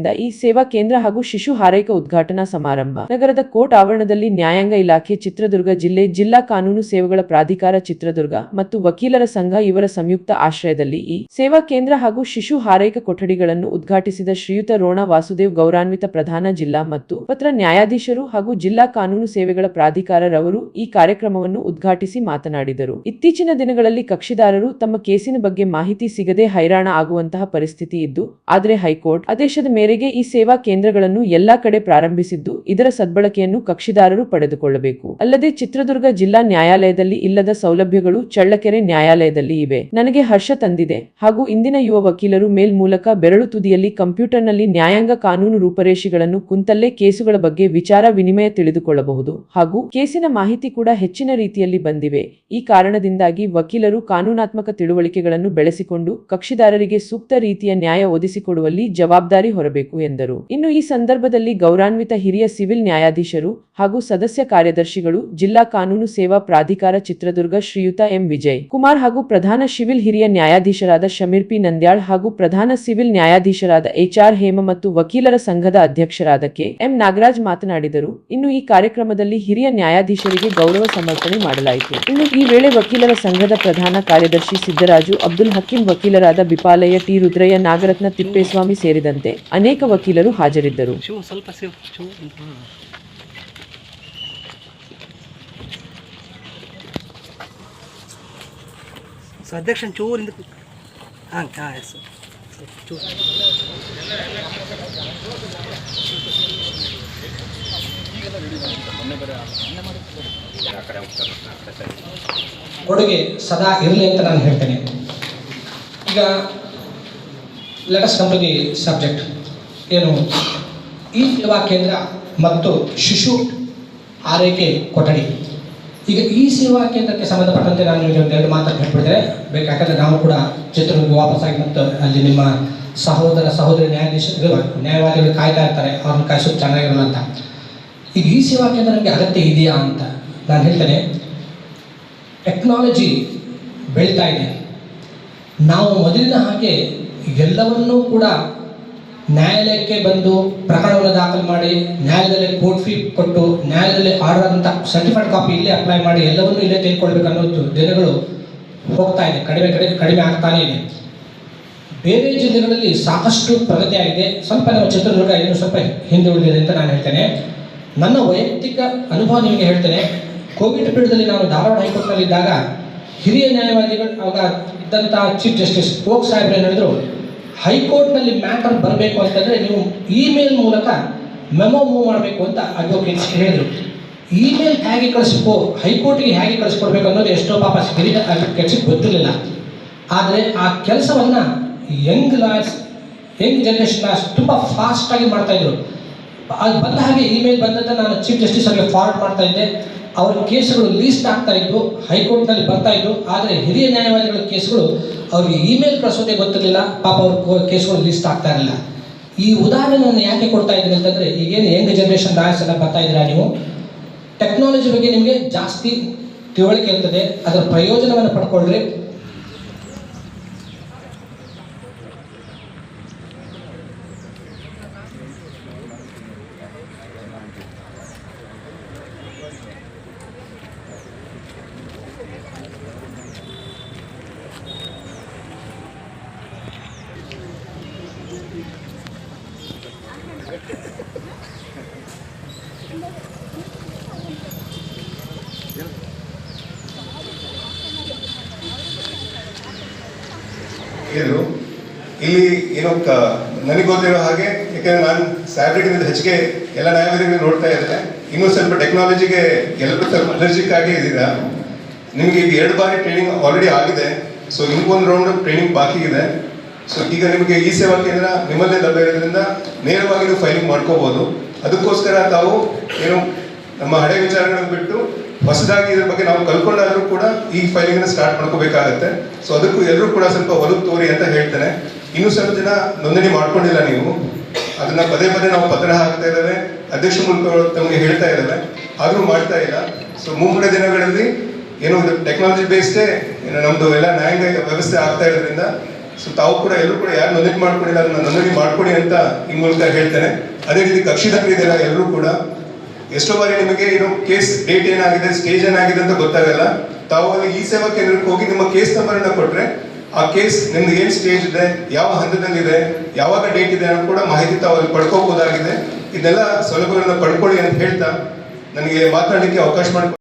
ಈ ಸೇವಾ ಕೇಂದ್ರ ಹಾಗೂ ಶಿಶು ಹಾರೈಕೆ ಉದ್ಘಾಟನಾ ಸಮಾರಂಭ. ನಗರದ ಕೋರ್ಟ್ ಆವರಣದಲ್ಲಿ ನ್ಯಾಯಾಂಗ ಇಲಾಖೆ ಚಿತ್ರದುರ್ಗ ಜಿಲ್ಲೆ ಜಿಲ್ಲಾ ಕಾನೂನು ಸೇವೆಗಳ ಪ್ರಾಧಿಕಾರ ಚಿತ್ರದುರ್ಗ ಮತ್ತು ವಕೀಲರ ಸಂಘ ಇವರ ಸಂಯುಕ್ತ ಆಶ್ರಯದಲ್ಲಿ ಈ ಸೇವಾ ಕೇಂದ್ರ ಹಾಗೂ ಶಿಶು ಹಾರೈಕೆ ಕೊಠಡಿಗಳನ್ನು ಉದ್ಘಾಟಿಸಿದ ಶ್ರೀಯುತ ರೋಣ ವಾಸುದೇವ್ ಗೌರಾನ್ವಿತ ಪ್ರಧಾನ ಜಿಲ್ಲಾ ಮತ್ತು ಪತ್ರ ನ್ಯಾಯಾಧೀಶರು ಹಾಗೂ ಜಿಲ್ಲಾ ಕಾನೂನು ಸೇವೆಗಳ ಪ್ರಾಧಿಕಾರರವರು ಈ ಕಾರ್ಯಕ್ರಮವನ್ನು ಉದ್ಘಾಟಿಸಿ ಮಾತನಾಡಿದರು. ಇತ್ತೀಚಿನ ದಿನಗಳಲ್ಲಿ ಕಕ್ಷಿದಾರರು ತಮ್ಮ ಕೇಸಿನ ಬಗ್ಗೆ ಮಾಹಿತಿ ಸಿಗದೆ ಹೈರಾಣ ಆಗುವಂತಹ ಪರಿಸ್ಥಿತಿ ಇದ್ದು, ಆದರೆ ಹೈಕೋರ್ಟ್ ಆದೇಶದ ಮೇರೆಗೆ ಈ ಸೇವಾ ಕೇಂದ್ರಗಳನ್ನು ಎಲ್ಲಾ ಕಡೆ ಪ್ರಾರಂಭಿಸಿದ್ದು, ಇದರ ಸದ್ಬಳಕೆಯನ್ನು ಕಕ್ಷಿದಾರರು ಪಡೆದುಕೊಳ್ಳಬೇಕು. ಅಲ್ಲದೆ ಚಿತ್ರದುರ್ಗ ಜಿಲ್ಲಾ ನ್ಯಾಯಾಲಯದಲ್ಲಿ ಇಲ್ಲದ ಸೌಲಭ್ಯಗಳು ಚಳ್ಳಕೆರೆ ನ್ಯಾಯಾಲಯದಲ್ಲಿ ಇವೆ. ನನಗೆ ಹರ್ಷ ತಂದಿದೆ. ಹಾಗೂ ಇಂದಿನ ಯುವ ವಕೀಲರು ಮೇಲ್ ಮೂಲಕ ಬೆರಳು ತುದಿಯಲ್ಲಿ ಕಂಪ್ಯೂಟರ್ನಲ್ಲಿ ನ್ಯಾಯಾಂಗ ಕಾನೂನು ರೂಪರೇಷೆಗಳನ್ನು ಕುಂತಲ್ಲೇ ಕೇಸುಗಳ ಬಗ್ಗೆ ವಿಚಾರ ವಿನಿಮಯ ತಿಳಿದುಕೊಳ್ಳಬಹುದು. ಹಾಗೂ ಕೇಸಿನ ಮಾಹಿತಿ ಕೂಡ ಹೆಚ್ಚಿನ ರೀತಿಯಲ್ಲಿ ಬಂದಿವೆ. ಈ ಕಾರಣದಿಂದಾಗಿ ವಕೀಲರು ಕಾನೂನಾತ್ಮಕ ತಿಳುವಳಿಕೆಗಳನ್ನು ಬೆಳೆಸಿಕೊಂಡು ಕಕ್ಷಿದಾರರಿಗೆ ಸೂಕ್ತ ರೀತಿಯ ನ್ಯಾಯ ಒದಗಿಸಿಕೊಡುವಲ್ಲಿ ಜವಾಬ್ದಾರಿ ಹೊರಬೇಕು ಎಂದರು. ಇನ್ನು ಈ ಸಂದರ್ಭದಲ್ಲಿ ಗೌರಾನ್ವಿತ ಹಿರಿಯ ಸಿವಿಲ್ ನ್ಯಾಯಾಧೀಶರು ಹಾಗೂ ಸದಸ್ಯ ಕಾರ್ಯದರ್ಶಿಗಳು ಜಿಲ್ಲಾ ಕಾನೂನು ಸೇವಾ ಪ್ರಾಧಿಕಾರ ಚಿತ್ರದುರ್ಗ ಶ್ರೀಯುತ ಎಂ. ವಿಜಯ್, ಕುಮಾರ್ ಹಾಗೂ ಪ್ರಧಾನ ಸಿವಿಲ್ ಹಿರಿಯ ನ್ಯಾಯಾಧೀಶರಾದ ಶಮೀರ್ ಪಿ. ನಂದ್ಯಾಳ್ ಹಾಗೂ ಪ್ರಧಾನ ಸಿವಿಲ್ ನ್ಯಾಯಾಧೀಶರಾದ ಎಚ್ಆರ್ ಹೇಮ ಮತ್ತು ವಕೀಲರ ಸಂಘದ ಅಧ್ಯಕ್ಷರಾದ ಕೆ. ಎಂ. ನಾಗರಾಜ್ ಮಾತನಾಡಿದರು. ಇನ್ನು ಈ ಕಾರ್ಯಕ್ರಮದಲ್ಲಿ ಹಿರಿಯ ನ್ಯಾಯಾಧೀಶರಿಗೆ ಗೌರವ ಸಮರ್ಪಣೆ ಮಾಡಲಾಯಿತು. ಇನ್ನು ಈ ವೇಳೆ ವಕೀಲರ ಸಂಘದ ಪ್ರಧಾನ ಕಾರ್ಯದರ್ಶಿ ಸಿದ್ದರಾಜು, ಅಬ್ದುಲ್ ಹಕೀಂ ವಕೀಲರಾದ ಬಿಪಾಲಯ್ಯ ಟಿ. ರುದ್ರಯ್ಯ, ನಾಗರತ್ನ ತಿಪ್ಪೇಸ್ವಾಮಿ ಸೇರಿದಂತೆ ಅನೇಕ ವಕೀಲರು ಹಾಜರಿದ್ದರು. ಕೊಡುಗೆ ಸದಾ ಇರಲಿ ಅಂತ ನಾನು ಹೇಳ್ತೇನೆ. ಈಗ let's come to the subject ಏನು? ಈ ಸೇವಾ ಕೇಂದ್ರ ಮತ್ತು ಶಿಶು ಆರೈಕೆ ಕೊಠಡಿ. ಈಗ ಈ ಸೇವಾ ಕೇಂದ್ರಕ್ಕೆ ಸಂಬಂಧಪಟ್ಟಂತೆ ನಾನು ಒಂದೆರಡು ಮಾತನ್ನು ಹೇಳ್ಬಿಡ್ತೇನೆ. ಬೇಕು ಯಾಕಂದರೆ ನಾವು ಕೂಡ ಚಿತ್ರದುರ್ಗ ವಾಪಸ್ಸಾಗಿ ಮತ್ತು ಅಲ್ಲಿ ನಿಮ್ಮ ಸಹೋದರ, ಸಹೋದರಿ ನ್ಯಾಯಾಧೀಶ ನ್ಯಾಯವಾದಿಗಳು ಕಾಯ್ತಾ ಇರ್ತಾರೆ. ಅವ್ರನ್ನ ಕಾಯಿಸೋದು ಚೆನ್ನಾಗಿರಲ್ಲ ಅಂತ. ಈಗ ಈ ಸೇವಾ ಕೇಂದ್ರ ನಮಗೆ ಅಗತ್ಯ ಇದೆಯಾ ಅಂತ ನಾನು ಹೇಳ್ತೇನೆ. ಟೆಕ್ನಾಲಜಿ ಬೆಳೀತಾ ಇದೆ. ನಾವು ಮೊದಲಿನ ಹಾಗೆ ಎಲ್ಲವನ್ನೂ ಕೂಡ ನ್ಯಾಯಾಲಯಕ್ಕೆ ಬಂದು ಪ್ರಕರಣವನ್ನು ದಾಖಲು ಮಾಡಿ, ನ್ಯಾಯಾಲಯದಲ್ಲಿ ಕೋರ್ಟ್ ಫೀ ಕೊಟ್ಟು, ನ್ಯಾಯಾಲಯದಲ್ಲಿ ಆರ್ಡರ್ ಅಂತ ಸರ್ಟಿಫೈಡ್ ಕಾಪಿ ಇಲ್ಲೇ ಅಪ್ಲೈ ಮಾಡಿ, ಎಲ್ಲವನ್ನೂ ಇಲ್ಲೇ ತೆಗೆದುಕೊಳ್ಬೇಕು ಅನ್ನೋದು ದಿನಗಳು ಹೋಗ್ತಾ ಇದೆ. ಕಡಿಮೆ ಕಡಿಮೆ ಕಡಿಮೆ ಆಗ್ತಾನೇ ಇದೆ. ಬೇರೆ ಜಿಲ್ಲೆಗಳಲ್ಲಿ ಸಾಕಷ್ಟು ಪ್ರಗತಿ ಆಗಿದೆ. ಸ್ವಲ್ಪ ನಮ್ಮ ಚಿತ್ರದುರ್ಗ ಇನ್ನೂ ಸ್ವಲ್ಪ ಹಿಂದೆ ಉಳಿದಿದೆ ಅಂತ ನಾನು ಹೇಳ್ತೇನೆ. ನನ್ನ ವೈಯಕ್ತಿಕ ಅನುಭವ ನಿಮಗೆ ಹೇಳ್ತೇನೆ. ಕೋವಿಡ್ ಪೀರಿಯಡ್ದಲ್ಲಿ ನಾನು ಧಾರವಾಡ ಹೈಕೋರ್ಟ್ನಲ್ಲಿದ್ದಾಗ ಹಿರಿಯ ನ್ಯಾಯವಾದಿಗಳು, ಆಗ ಇದ್ದಂಥ ಚೀಫ್ ಜಸ್ಟಿಸ್ ಓಕ್ ಸಾಹೇಬ್ರು ಹೇಳಿದ್ರು ಹೈಕೋರ್ಟ್ನಲ್ಲಿ ಮ್ಯಾಟರ್ ಬರಬೇಕು ಅಂತಂದರೆ ನೀವು ಇಮೇಲ್ ಮೂಲಕ ಮೆಮೊ ಮೂವ್ ಮಾಡಬೇಕು ಅಂತ ಅಡ್ವೊಕೇಟ್ಸ್ ಹೇಳಿದರು. ಇಮೇಲ್ ಹೇಗೆ ಕಳಿಸ್ಬೇಕು ಹೈಕೋರ್ಟಿಗೆ ಹೇಗೆ ಕಳಿಸ್ಕೊಡ್ಬೇಕು ಅನ್ನೋದು ಎಷ್ಟೋ ಪಾಪ ಹಿರಿಯ ಅಡ್ವೊಕೇಟ್ಸಿಗೆ ಗೊತ್ತಿರಲಿಲ್ಲ. ಆದರೆ ಆ ಕೆಲಸವನ್ನು young lawyers young generation lawyers ತುಂಬ ಫಾಸ್ಟಾಗಿ ಮಾಡ್ತಾಯಿದ್ರು ಅದು ಬಂದ ಹಾಗೆ ಇಮೇಲ್ ಬಂದಂತೆ ನಾನು ಚೀಫ್ ಜಸ್ಟಿಸ್ ಅವರಿಗೆ ಫಾರ್ವರ್ಡ್ ಮಾಡ್ತಾ ಇದ್ದೆ. ಅವರ ಕೇಸುಗಳು ಲೀಸ್ಟ್ ಆಗ್ತಾ ಇದ್ವು, ಹೈಕೋರ್ಟ್ನಲ್ಲಿ ಬರ್ತಾ ಇದ್ವು. ಆದರೆ ಹಿರಿಯ ನ್ಯಾಯವಾದಿಗಳ ಕೇಸುಗಳು ಅವ್ರಿಗೆ ಇಮೇಲ್ ಕಳಿಸೋದೇ ಗೊತ್ತಿರಲಿಲ್ಲ. ಪಾಪ ಅವ್ರ ಕೇಸ್ಗಳು ಲಿಸ್ಟ್ ಆಗ್ತಾ ಇರಲಿಲ್ಲ. ಈ ಉದಾಹರಣೆಯನ್ನು ಯಾಕೆ ಕೊಡ್ತಾ ಇದ್ದೀನಿ ಅಂತಂದರೆ, ಈಗೇನು ಯಂಗ್ ಜನ್ರೇಷನ್ ಲಾಯರ್ಸ್ ಎಲ್ಲ ಬರ್ತಾ ಇದ್ದೀರಾ ನೀವು? ಟೆಕ್ನಾಲಜಿ ಬಗ್ಗೆ ನಿಮಗೆ ಜಾಸ್ತಿ ತಿಳುವಳಿಕೆ ಇರ್ತದೆ. ಅದರ ಪ್ರಯೋಜನವನ್ನು ಪಡ್ಕೊಳ್ರಿ ಇಲ್ಲಿ ಏನೋ ನನಗೆ ಗೊತ್ತಿರೋ ಹಾಗೆ, ಯಾಕಂದ್ರೆ ನಾನು ಸ್ಯಾಬ್ರಿಟಿಂದ ಹೆಚ್ಚಿಗೆ ಎಲ್ಲ ನ್ಯಾಯವಾದಿಗಳನ್ನ ನೋಡ್ತಾ ಇರ್ತೇನೆ ಇನ್ನೂ ಸ್ವಲ್ಪ ಟೆಕ್ನಾಲಜಿಗೆ ಎಲ್ಲರೂ ಸ್ವಲ್ಪ ಅಲರ್ಜಿಕ್ ಆಗಿ ಇದ್ದೀರಾ? ನಿಮಗೆ ಈಗ ಎರಡು ಬಾರಿ ಟ್ರೈನಿಂಗ್ ಆಲ್ರೆಡಿ ಆಗಿದೆ. ಸೊ ಇನ್ನೊಂದು ರೌಂಡ್ ಟ್ರೈನಿಂಗ್ ಬಾಕಿ ಇದೆ ಸೊ ಈಗ ನಿಮಗೆ ಈ ಸೇವಾ ಕೇಂದ್ರ ನಿಮ್ಮಲ್ಲೇ ಲಭ್ಯ ಇರೋದ್ರಿಂದ ನೇರವಾಗಿ ನೀವು ಫೈಲಿಂಗ್ ಮಾಡ್ಕೋಬಹುದು ಅದಕ್ಕೋಸ್ಕರ ತಾವು ಏನು ನಮ್ಮ ಹಳೆ ವಿಚಾರಗಳನ್ನು ಬಿಟ್ಟು ಹೊಸದಾಗಿ ಇದ್ರ ಬಗ್ಗೆ ನಾವು ಕಲ್ಕೊಂಡಾದ್ರೂ ಕೂಡ ಈ ಫೈಲಿಂಗ್ ಸ್ಟಾರ್ಟ್ ಮಾಡ್ಕೋಬೇಕಾಗತ್ತೆ. ಸೊ ಅದಕ್ಕೂ ಎಲ್ಲರೂ ಕೂಡ ಸ್ವಲ್ಪ ಒಲವು ತೋರಿ ಅಂತ ಹೇಳ್ತೇನೆ. ಇನ್ನೂ ಸ್ವಲ್ಪ ಜನ ನೋಂದಣಿ ಮಾಡ್ಕೊಂಡಿಲ್ಲ ನೀವು. ಅದನ್ನ ಪದೇ ಪದೇ ನಾವು ಪತ್ರ ಹಾಕ್ತಾ ಇದ್ದೇವೆ. ಅಧ್ಯಕ್ಷ ಮೂಲಕ ತಮಗೆ ಹೇಳ್ತಾ ಇದ್ದೇವೆ. ಆದರೂ ಮಾಡ್ತಾ ಇಲ್ಲ. ಸೊ ಮುಂದಿನ ದಿನಗಳಲ್ಲಿ ಏನು ಟೆಕ್ನಾಲಜಿ ಬೇಸ್ಡೇ ಏನು ನಮ್ದು ಎಲ್ಲ ನ್ಯಾಯಾಂಗ ವ್ಯವಸ್ಥೆ ಆಗ್ತಾ ಇರೋದ್ರಿಂದ ಸೊ ತಾವು ಕೂಡ ಎಲ್ಲರೂ ಕೂಡ ಯಾರು ನೋಂದಣಿ ಮಾಡ್ಕೊಂಡಿಲ್ಲ ಅದನ್ನ ನೋಂದಣಿ ಮಾಡ್ಕೊಡಿ ಅಂತ ಈ ಮೂಲಕ ಹೇಳ್ತೇನೆ. ಅದೇ ರೀತಿ ಕಕ್ಷಿದಾರರಿದ್ದೀರಾ ಎಲ್ಲರೂ ಕೂಡ. ಎಷ್ಟೋ ಬಾರಿ ನಿಮಗೆ ಏನು ಕೇಸ್ ಡೇಟ್ ಏನಾಗಿದೆ, ಸ್ಟೇಜ್ ಏನಾಗಿದೆ ಅಂತ ಗೊತ್ತಾಗಲ್ಲ. ತಾವು ಅಲ್ಲಿ ಈ ಸೇವಾ ಕೇಂದ್ರಕ್ಕೆ ಹೋಗಿ ನಿಮ್ಮ ಕೇಸ್ ನಂಬರ್ ಅನ್ನ ಕೊಟ್ರೆ ಆ ಕೇಸ್ ನಿಮ್ದು ಏನ್ ಸ್ಟೇಜ್ ಇದೆ, ಯಾವ ಹಂತದಲ್ಲಿದೆ, ಯಾವಾಗ ಡೇಟ್ ಇದೆ ಅನ್ನೋ ಕೂಡ ಮಾಹಿತಿ ತಾವು ಅಲ್ಲಿ ಪಡ್ಕೋಬಹುದಾಗಿದೆ. ಇದೆಲ್ಲ ಸೌಲಭ್ಯಗಳನ್ನ ಪಡ್ಕೊಳ್ಳಿ ಅಂತ ಹೇಳ್ತಾ ನನಗೆ ಮಾತನಾಡಲಿಕ್ಕೆ ಅವಕಾಶ ಮಾಡಿ